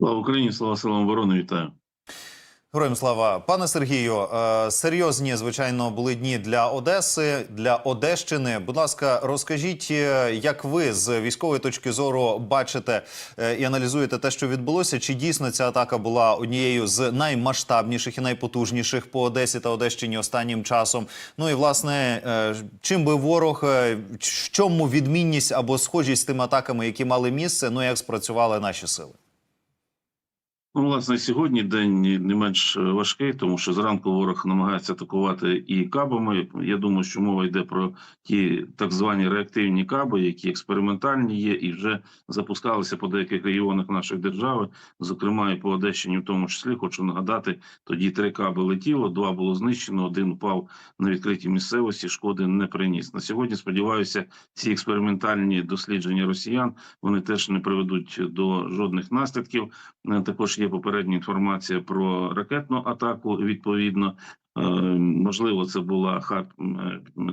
Слава Україні, слава силам оборони, вітаю. Героям слава, пане Сергію. е, Серйозні, звичайно, були дні для Одеси, для Одещини. Будь ласка, розкажіть, е, як ви з військової точки зору бачите е, і аналізуєте те, що відбулося? Чи дійсно ця атака була однією з наймасштабніших і найпотужніших по Одесі та Одещині останнім часом? Ну і власне, чим би ворог в чому відмінність або схожість з тими атаками, які мали місце? Ну як спрацювали наші сили? Ну, власне, сьогодні день не менш важкий, тому що зранку ворог намагається атакувати і кабами. Я думаю, що мова йде про ті так звані реактивні каби, які експериментальні є, і вже запускалися по деяких регіонах нашої держави, зокрема і по Одещині, в тому числі. Хочу нагадати, тоді три каби летіло, два було знищено, один упав на відкритій місцевості. Шкоди не приніс. На сьогодні сподіваюся, ці експериментальні дослідження росіян вони теж не приведуть до жодних наслідків. Е, Також є попередня інформація про ракетну атаку. Відповідно, Е, можливо, це була ХАРП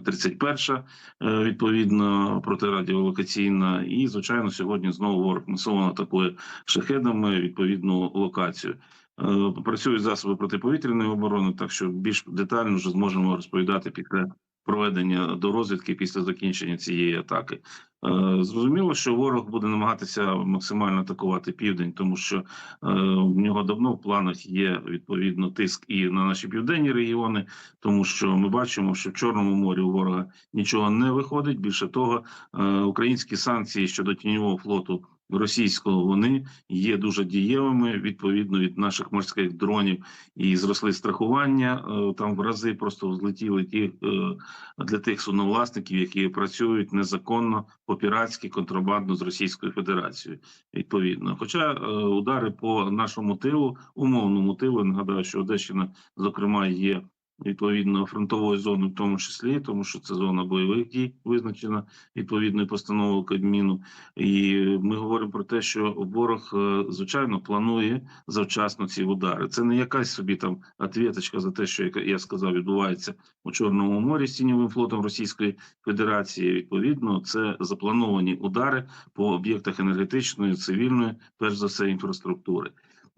31 е, відповідно протирадіолокаційна. І звичайно, сьогодні знову ворог масово атакує шахедами відповідну локацію. Е, Працюють засоби протиповітряної оборони, так що більш детально вже зможемо розповідати після проведення до розвідки після закінчення цієї атаки. Е, Зрозуміло, що ворог буде намагатися максимально атакувати південь, тому що е, в нього давно в планах є відповідно тиск і на наші південні регіони, тому що ми бачимо, що в Чорному морі у ворога нічого не виходить. Більше того, е, українські санкції щодо тіньового флоту. Російського вони є дуже дієвими відповідно від наших морських дронів і зросли страхування е, там в рази просто злетіли ті е, для тих судновласників, які працюють незаконно по піратськи контрабандно з Російською Федерацією. Відповідно, хоча е, удари по нашому тилу, умовному тилу, нагадаю, що Одещина, зокрема, є відповідно фронтовою зоною, в тому числі, тому що це зона бойових дій визначена відповідною постановою Кабміну. І ми говоримо про те, що ворог е, звичайно планує завчасно ці удари. Це не якась собі там ответочка за те, що як я сказав, відбувається у Чорному морі з тіньовим флотом Російської Федерації. Відповідно, це заплановані удари по об'єктах енергетичної, цивільної, перш за все, інфраструктури.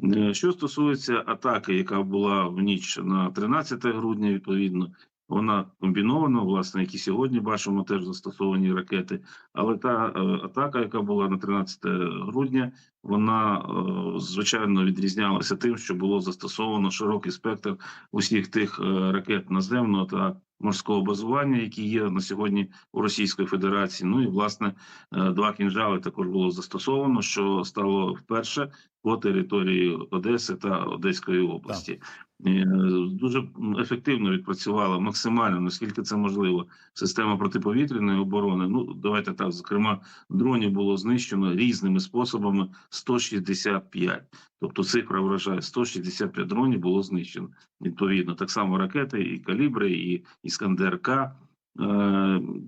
Е, Що стосується атаки, яка була в ніч на 13 грудня, відповідно, вона комбінована, власне, як і сьогодні бачимо, теж застосовані ракети. Але та е, атака, яка була на 13 грудня, вона е, звичайно відрізнялася тим, що було застосовано широкий спектр усіх тих ракет наземного та морського базування, які є на сьогодні у Російської Федерації. Ну і власне два кінжали також було застосовано, що стало вперше по території Одеси та Одеської області. Е, Дуже ефективно відпрацювала максимально, наскільки це можливо, система протиповітряної оборони. Ну давайте так, зокрема, дронів було знищено різними способами 165. Тобто цифра вражає 165 дронів було знищено. Відповідно, так само ракети, і калібри, і іскандер К. Е,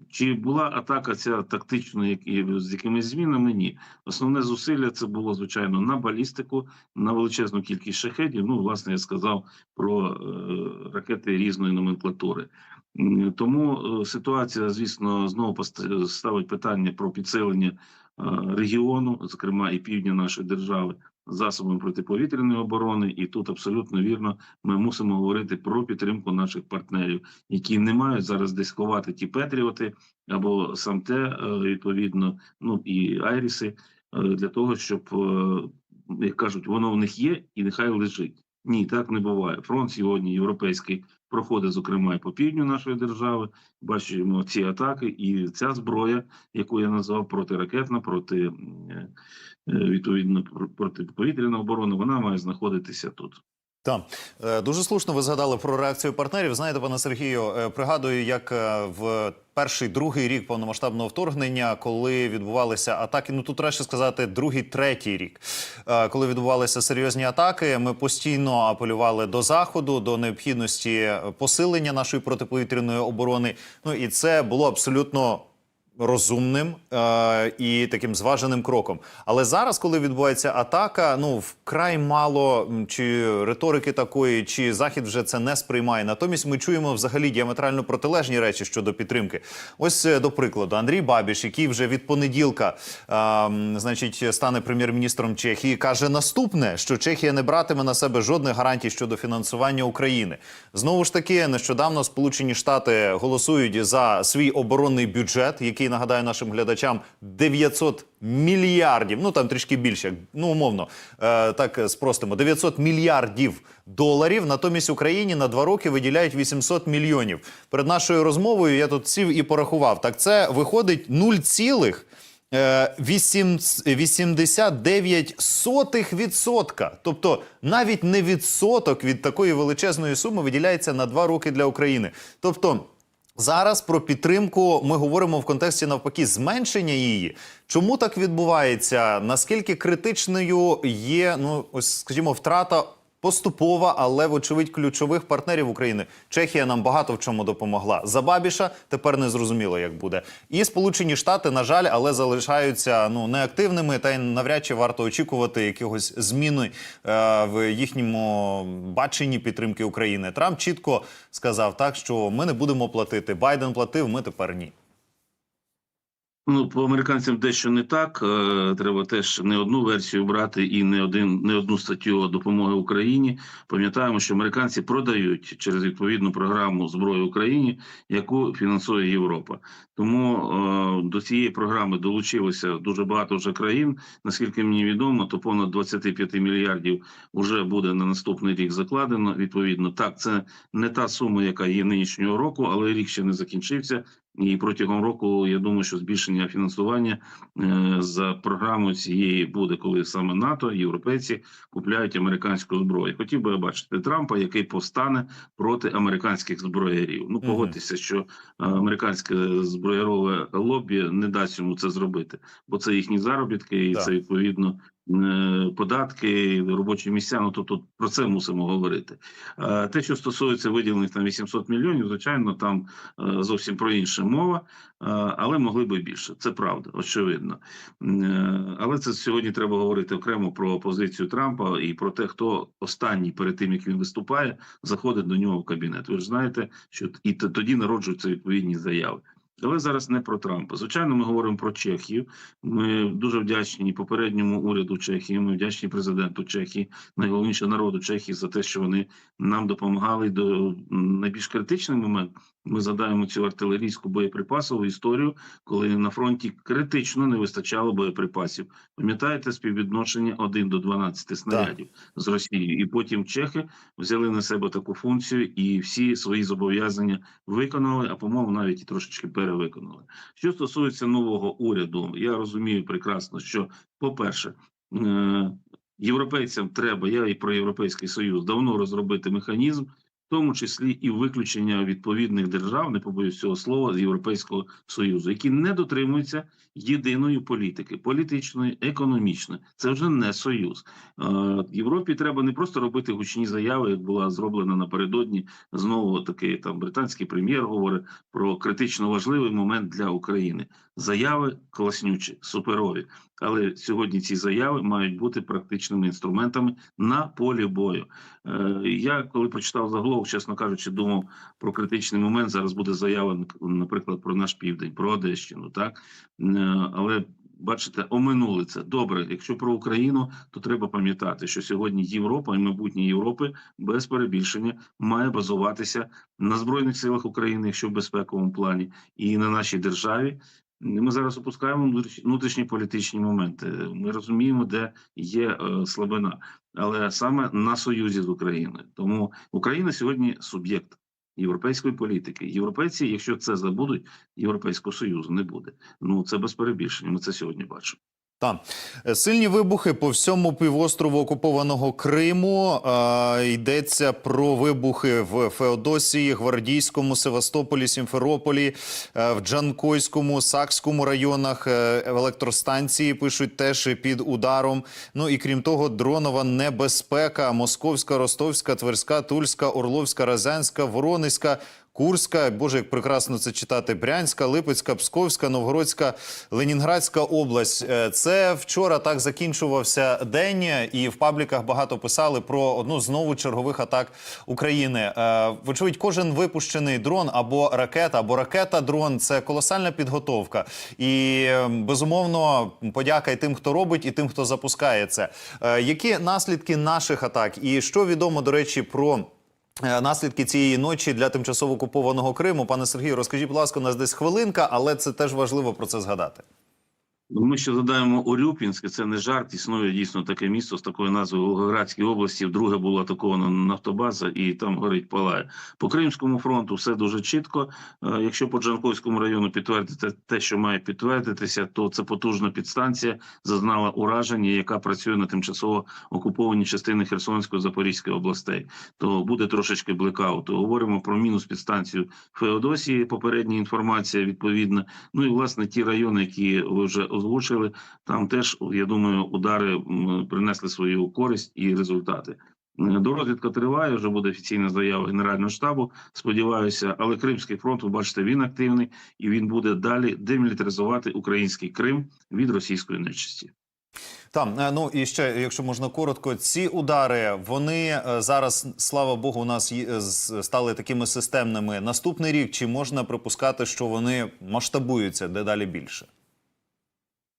Чи була атака ця тактична, з якимись змінами? Ні. Основне зусилля це було звичайно на балістику, на величезну кількість шахедів. Ну, власне, я сказав про е, ракети різної номенклатури. Тому е, ситуація, звісно, знову ставить питання про підсилення е, регіону, зокрема і півдня нашої держави, засобами протиповітряної оборони. І тут абсолютно вірно ми мусимо говорити про підтримку наших партнерів, які не мають зараз десь ховати ті Петріоти або сам те, е, відповідно, ну і Айріси, е, для того, щоб, е, як кажуть, воно в них є і нехай лежить. Ні, так не буває. Фронт сьогодні європейський проходить, зокрема, і по півдню нашої держави. Бачимо ці атаки, і ця зброя, яку я назвав протиракетна, проти е, е, відповідно протиповітряна оборона, вона має знаходитися тут. Так, Е, дуже слушно ви згадали про реакцію партнерів. Знаєте, пане Сергію, е, пригадую, як е, в перший другий рік повномасштабного вторгнення, коли відбувалися атаки, ну тут краще сказати, другий, третій рік, коли відбувалися серйозні атаки, ми постійно апелювали до заходу, до необхідності посилення нашої протиповітряної оборони. Ну і це було абсолютно розумним е, і таким зваженим кроком. Але зараз, коли відбувається атака, ну вкрай мало чи риторики такої, чи захід вже це не сприймає. Натомість ми чуємо взагалі діаметрально протилежні речі щодо підтримки. Ось е, до прикладу, Андрій Бабіш, який вже від понеділка, е, значить, стане прем'єр-міністром Чехії, каже наступне, що Чехія не братиме на себе жодних гарантій щодо фінансування України. Знову ж таки, нещодавно Сполучені Штати голосують за свій оборонний бюджет, який нагадаю нашим глядачам 900 мільярдів. Ну там трішки більше, ну умовно е, так спростимо 900 мільярдів доларів. Натомість Україні на два роки виділяють 800 мільйонів. Перед нашою розмовою я тут сів і порахував. Так це виходить 0 цілих. Е, 89 сотих відсотка. Тобто навіть не відсоток від такої величезної суми виділяється на два роки для України. Тобто зараз про підтримку ми говоримо в контексті навпаки зменшення її. Чому так відбувається? Наскільки критичною є, ну ось скажімо, втрата поступова, але вочевидь ключових партнерів України. Чехія нам багато в чому допомогла. За Бабіша тепер не зрозуміло, як буде. І Сполучені Штати, на жаль, але залишаються ну неактивними, та й навряд чи варто очікувати якогось зміни е, в їхньому баченні підтримки України. Трамп чітко сказав так, що ми не будемо платити. Байден платив, ми тепер ні. Ну, по американцям дещо не так. Е, Треба теж не одну версію брати і не один не одну статтю допомоги Україні. Пам'ятаємо, що американці продають через відповідну програму зброю Україні, яку фінансує Європа. Тому е, до цієї програми долучилося дуже багато вже країн. Наскільки мені відомо, то понад 25 мільярдів вже буде на наступний рік закладено. Відповідно, так це не та сума, яка є нинішнього року, але рік ще не закінчився. І протягом року я думаю, що збільшення фінансування е, за програмою цієї буде, коли саме НАТО, європейці купляють американську зброю. Хотів би я бачити Трампа, який повстане проти американських зброярів. Ну погодьтеся, що е, американське зброярове лобі не дасть йому це зробити, бо це їхні заробітки, і Так. це відповідно. Е, Податки, робочі місця, ну то тут про це мусимо говорити. Е, Те, що стосується виділених там 800 мільйонів, звичайно, там е, зовсім про інше мова, але могли би більше. Це правда, очевидно. Але це сьогодні треба говорити окремо про позицію Трампа і про те, хто останній перед тим як він виступає, заходить до нього в кабінет. Ви ж знаєте, що і тоді народжуються відповідні заяви. Але зараз не про Трампа. Звичайно, ми говоримо про Чехію. Ми дуже вдячні попередньому уряду Чехії. Ми вдячні президенту Чехії, найголовніше народу Чехії за те, що вони нам допомагали до найбільш критичний момент. Ми задаємо цю артилерійську боєприпасову історію, коли на фронті критично не вистачало боєприпасів. Пам'ятаєте співвідношення 1 до 12 снарядів з Росією, і потім чехи взяли на себе таку функцію і всі свої зобов'язання виконали, а по-моєму навіть і трошечки перевиконали. Що стосується нового уряду, я розумію прекрасно, що по-перше, е, європейцям треба, я і про європейський союз давно розробити механізм. В тому числі і виключення відповідних держав, не побоюсь цього слова, з Європейського союзу, які не дотримуються єдиної політики, політичної, економічної. Це вже не союз. Е, Європі треба не просто робити гучні заяви, як була зроблена напередодні. Знову таки там британський прем'єр говорить про критично важливий момент для України. Заяви класнючі, суперові. Але сьогодні ці заяви мають бути практичними інструментами на полі бою. Е, Я коли прочитав заголовок, чесно кажучи, думав про критичний момент. Зараз буде заява, наприклад, про наш південь, про Одещину. Так Е, але бачите, оминули це. Добре, якщо про Україну, то треба пам'ятати, що сьогодні Європа і майбутнє Європи без перебільшення має базуватися на збройних силах України, якщо в безпековому плані, і на нашій державі. Ми зараз опускаємо внутрішні політичні моменти. Ми розуміємо, де є е, слабина, але саме на союзі з Україною. Тому Україна сьогодні суб'єкт європейської політики. Європейці, якщо це забудуть, європейського союзу не буде. Ну це без перебільшення. Ми це сьогодні бачимо. Та Е, сильні вибухи по всьому півострову окупованого Криму. Е, йдеться про вибухи в Феодосії, Гвардійському, Севастополі, Сімферополі, е, в Джанкойському, Сакському районах. Е, електростанції пишуть теж під ударом. Ну і крім того, дронова небезпека. Московська, Ростовська, Тверська, Тульська, Орловська, Разянська, Воронезька. Курська, Боже, як прекрасно це читати. Брянська, Липецька, Псковська, Новгородська, Ленінградська область. Е, Це вчора так закінчувався день, і в пабліках багато писали про одну знову чергових атак України. Е, Вочевидь, кожен випущений дрон або ракета, або ракета-дрон це колосальна підготовка. І е, безумовно подяка і тим, хто робить, і тим, хто запускає це. Е, Які наслідки наших атак? І що відомо, до речі, про. Е, Наслідки цієї ночі для тимчасово окупованого Криму. Пане Сергію, розкажіть, будь ласка, у нас десь хвилинка, але це теж важливо про це згадати. Ну, Ми ще задаємо Урюпінське, це не жарт. Існує дійсно таке місто з такою назвою Волгоградській області. Вдруге була атакована нафтобаза, і там горить палає. По Кримському фронту все дуже чітко. Е, Якщо по Джанкойському району підтвердити те, що має підтвердитися, то це потужна підстанція зазнала ураження, яка працює на тимчасово окупованій частини Херсонської Запорізької областей. То буде трошечки блекауту. Говоримо про мінус підстанцію Феодосії. Попередня інформація відповідна. Ну і власне ті райони, які ви вже озвучили, там теж я думаю, удари принесли свою користь і результати. Е, Дорозвідка триває, вже буде офіційна заява Генерального штабу. Сподіваюся, але Кримський фронт, ви бачите, він активний і він буде далі демілітаризувати український Крим від російської нечисті. Там е, ну і ще, якщо можна коротко, ці удари вони е, зараз, слава Богу, у нас стали такими системними. Наступний рік чи можна припускати, що вони масштабуються дедалі більше?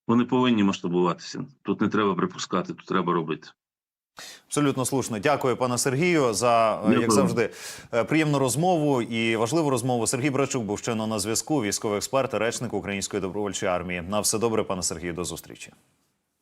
Вони повинні масштабуватися. Тут не треба припускати, тут треба робити. Абсолютно слушно. Дякую, пане Сергію, за Дякую. як завжди е, приємну розмову і важливу розмову. Сергій Брачук був щойно на зв'язку. Військовий експерт, речник Української добровольчої армії. На все добре, пане Сергію. До зустрічі.